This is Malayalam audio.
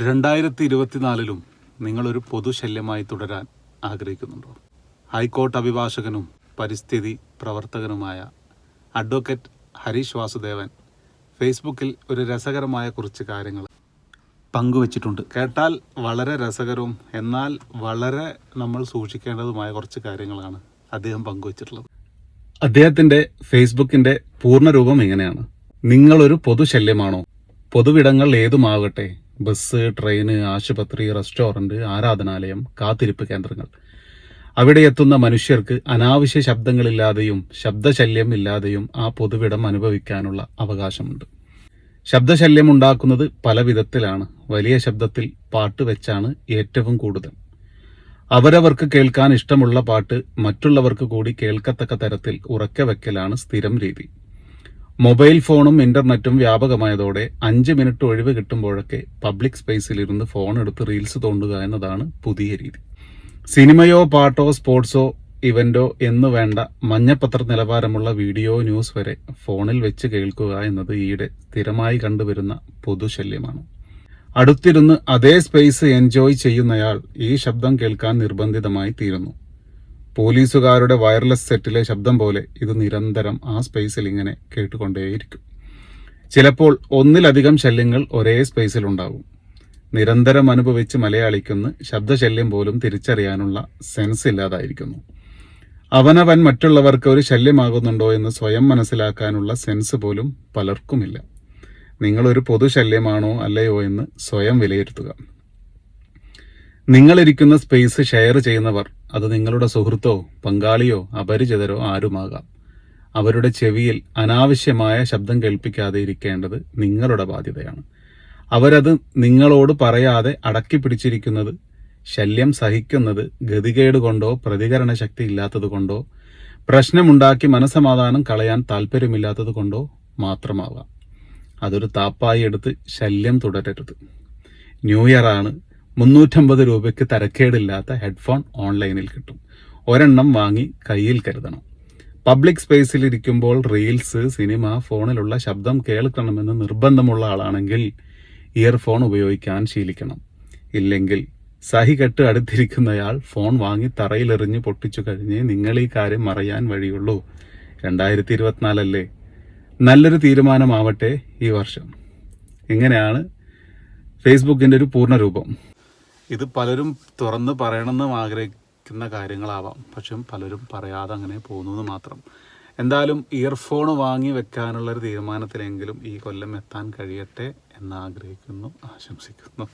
രണ്ടായിരത്തി ഇരുപത്തിനാലിലും നിങ്ങളൊരു പൊതുശല്യമായി തുടരാൻ ആഗ്രഹിക്കുന്നുണ്ടോ? ഹൈക്കോർട്ട് അഭിഭാഷകനും പരിസ്ഥിതി പ്രവർത്തകനുമായ അഡ്വക്കേറ്റ് ഹരീഷ് വാസുദേവൻ ഫേസ്ബുക്കിൽ ഒരു രസകരമായ കുറച്ച് കാര്യങ്ങൾ പങ്കുവച്ചിട്ടുണ്ട്. കേട്ടാൽ വളരെ രസകരവും എന്നാൽ വളരെ നമ്മൾ സൂക്ഷിക്കേണ്ടതുമായ കുറച്ച് കാര്യങ്ങളാണ് അദ്ദേഹം പങ്കുവച്ചിട്ടുള്ളത്. അദ്ദേഹത്തിന്റെ ഫേസ്ബുക്കിന്റെ പൂർണരൂപം ഇങ്ങനെയാണ് നിങ്ങളൊരു പൊതുശല്യമാണോ? പൊതുവിടങ്ങൾ ഏതുമാകട്ടെ? ബസ് ട്രെയിന് ആശുപത്രി റെസ്റ്റോറന്റ് ആരാധനാലയം കാത്തിരിപ്പ് കേന്ദ്രങ്ങൾ. അവിടെ എത്തുന്ന മനുഷ്യർക്ക് അനാവശ്യ ശബ്ദങ്ങളില്ലാതെയും ശബ്ദശല്യം ഇല്ലാതെയും ആ പൊതുവിടം അനുഭവിക്കാനുള്ള അവകാശമുണ്ട്. ശബ്ദശല്യം ഉണ്ടാക്കുന്നത് പല വിധത്തിലാണ്. വലിയ ശബ്ദത്തിൽ പാട്ട് വെച്ചാണ് ഏറ്റവും കൂടുതൽ. അവരവർക്ക് കേൾക്കാൻ ഇഷ്ടമുള്ള പാട്ട് മറ്റുള്ളവർക്ക് കൂടി കേൾക്കത്തക്ക തരത്തിൽ ഉറക്കെ വെക്കലാണ് സ്ഥിരം രീതി. മൊബൈൽ ഫോണും ഇന്റർനെറ്റും വ്യാപകമായതോടെ അഞ്ച് മിനിറ്റ് ഒഴിവ് കിട്ടുമ്പോഴൊക്കെ പബ്ലിക് സ്പേസിലിരുന്ന് ഫോൺ എടുത്ത് റീൽസ് തോണ്ടുക എന്നതാണ് പുതിയ രീതി. സിനിമയോ പാട്ടോ സ്പോർട്സോ ഇവന്റോ എന്ന് വേണ്ട മഞ്ഞപ്പത്ര നിലവാരമുള്ള വീഡിയോ ന്യൂസ് വരെ ഫോണിൽ വെച്ച് കേൾക്കുക എന്നത് ഈയിടെ സ്ഥിരമായി കണ്ടുവരുന്ന പൊതുശല്യമാണ്. അടുത്തിരുന്ന് അതേ സ്പേസ് എൻജോയ് ചെയ്യുന്നയാൾ ഈ ശബ്ദം കേൾക്കാൻ നിർബന്ധിതമായി തീരുന്നു. പോലീസുകാരുടെ വയർലെസ് സെറ്റിലെ ശബ്ദം പോലെ ഇത് നിരന്തരം ആ സ്പേസിൽ ഇങ്ങനെ കേട്ടുകൊണ്ടേയിരിക്കും. ചിലപ്പോൾ ഒന്നിലധികം ശല്യങ്ങൾ ഒരേ സ്പേസിൽ ഉണ്ടാകും നിരന്തരം അനുഭവിച്ച് മലയാളിക്കുന്ന് ശബ്ദശല്യം പോലും തിരിച്ചറിയാനുള്ള സെൻസ് ഇല്ലാതായിരിക്കുന്നു. അവനവൻ മറ്റുള്ളവർക്ക് ഒരു ശല്യമാകുന്നുണ്ടോ എന്ന് സ്വയം മനസ്സിലാക്കാനുള്ള സെൻസ് പോലും പലർക്കുമില്ല. നിങ്ങളൊരു പൊതു ശല്യമാണോ അല്ലയോ എന്ന് സ്വയം വിലയിരുത്തുക. നിങ്ങളിരിക്കുന്ന സ്പേസ് ഷെയർ ചെയ്യുന്നവർ അത് നിങ്ങളുടെ സുഹൃത്തോ പങ്കാളിയോ അപരിചിതരോ ആരുമാകാം. അവരുടെ ചെവിയിൽ അനാവശ്യമായ ശബ്ദം കേൾപ്പിക്കാതെ ഇരിക്കേണ്ടത് നിങ്ങളുടെ ബാധ്യതയാണ്. അവരത് നിങ്ങളോട് പറയാതെ അടക്കി പിടിച്ചിരിക്കുന്നത് ശല്യം സഹിക്കുന്നത് ഗതികേട് കൊണ്ടോ പ്രതികരണ ശക്തി ഇല്ലാത്തത് കൊണ്ടോ പ്രശ്നമുണ്ടാക്കി മനസമാധാനം കളയാൻ താല്പര്യമില്ലാത്തത് കൊണ്ടോ മാത്രമാവാം അതൊരു താപ്പായി എടുത്ത് ശല്യം തുടരരുത്. ന്യൂ ഇയർ ആണ് മുന്നൂറ്റമ്പത് രൂപയ്ക്ക് തരക്കേടില്ലാത്ത ഹെഡ്ഫോൺ ഓൺലൈനിൽ കിട്ടും. ഒരെണ്ണം വാങ്ങി കയ്യിൽ കരുതണം. പബ്ലിക് സ്പേസിൽ ഇരിക്കുമ്പോൾ റീൽസ് സിനിമ ഫോണിലുള്ള ശബ്ദം കേൾക്കണമെന്ന് നിർബന്ധമുള്ള ആളാണെങ്കിൽ ഇയർഫോൺ ഉപയോഗിക്കാൻ ശീലിക്കണം. ഇല്ലെങ്കിൽ സഹി കെട്ട് അടുത്തിരിക്കുന്നയാൾ ഫോൺ വാങ്ങി തറയിലെറിഞ്ഞ് പൊട്ടിച്ചു കഴിഞ്ഞ് നിങ്ങൾ ഈ കാര്യം മറയാൻ വഴിയുള്ളൂ. രണ്ടായിരത്തി ഇരുപത്തിനാലല്ലേ നല്ലൊരു തീരുമാനമാവട്ടെ ഈ വർഷം. ഇങ്ങനെയാണ് ഫേസ്ബുക്കിന്റെ ഒരു പൂർണ രൂപം. ഇത് പലരും തുറന്ന് പറയണമെന്നും ആഗ്രഹിക്കുന്ന കാര്യങ്ങളാവാം. പക്ഷെ പലരും പറയാതെ അങ്ങനെ പോകുന്നു എന്ന് മാത്രം. എന്തായാലും ഇയർഫോൺ വാങ്ങി വെക്കാനുള്ള ഒരു തീരുമാനത്തിലെങ്കിലും ഈ കൊല്ലം എത്താൻ കഴിയട്ടെ എന്ന് ആഗ്രഹിക്കുന്നു ആശംസിക്കുന്നു.